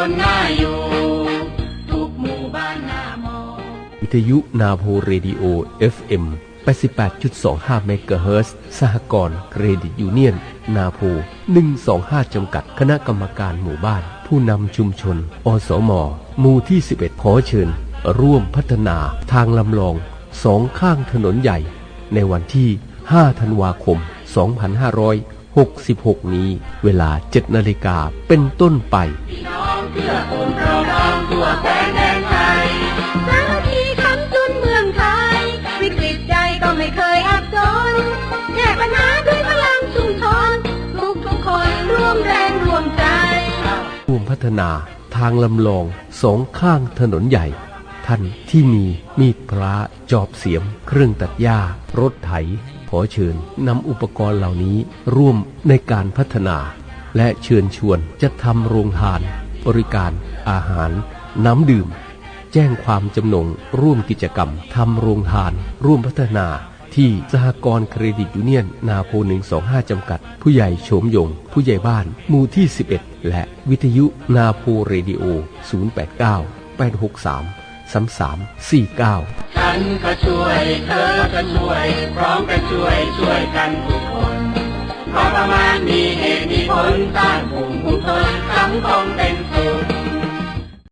คนน่าอยู่ ทุกหมู่บ้านน่ามองวิทยุนาโพเรดิโอเอฟเอ็ม88.25เมกะเฮิร์สหกรณ์เครดิตยูเนียน นาโพ125 จำกัดคณะกรรมการหมู่บ้าน ผู้นำชุมชน อสมหมู่ที่ 11 ขอเชิญ ร่วมพัฒนาทางลำลองสองข้างถนนใหญ่ ในวันที่ 5 ธันวาคม 2500 66 นี้ เวลา 7 นาฬิกาเป็นต้นไป สามัคคีคำจุนเมืองไทย วิกฤตใดก็ไม่เคยอับจนแก้ปัญหาด้วยพลังชุมชนทุกทุกๆคนร่วมแรงร่วมใจร่วมพัฒนาทางลำลองสองข้างถนนใหญ่ ท่านที่มีมีดพระจอบเสียม เครื่องตัดหญ้า รถไถ ขอเชิญนำอุปกรณ์เหล่านี้ร่วมในการพัฒนา และเชิญชวนจะทำโรงทาน บริการ อาหาร น้ำดื่ม แจ้งความจำนง ร่วมกิจกรรมทำโรงทาน ร่วมพัฒนา ที่สหกรณ์เครดิตยูเนียน นาโพ125 จำกัด ผู้ใหญ่โฉมยง ผู้ใหญ่บ้านหมู่ที่ 11 และวิทยุนาโพเรดิโอ 089 863 3349ฉันก็ช่วยเธอก็ช่วย พร้อมกันช่วยช่วยกันทุกคนพอประมาณมีเหตุมีผลสร้างภูมิคุ้มทน สังคมเป็นสุข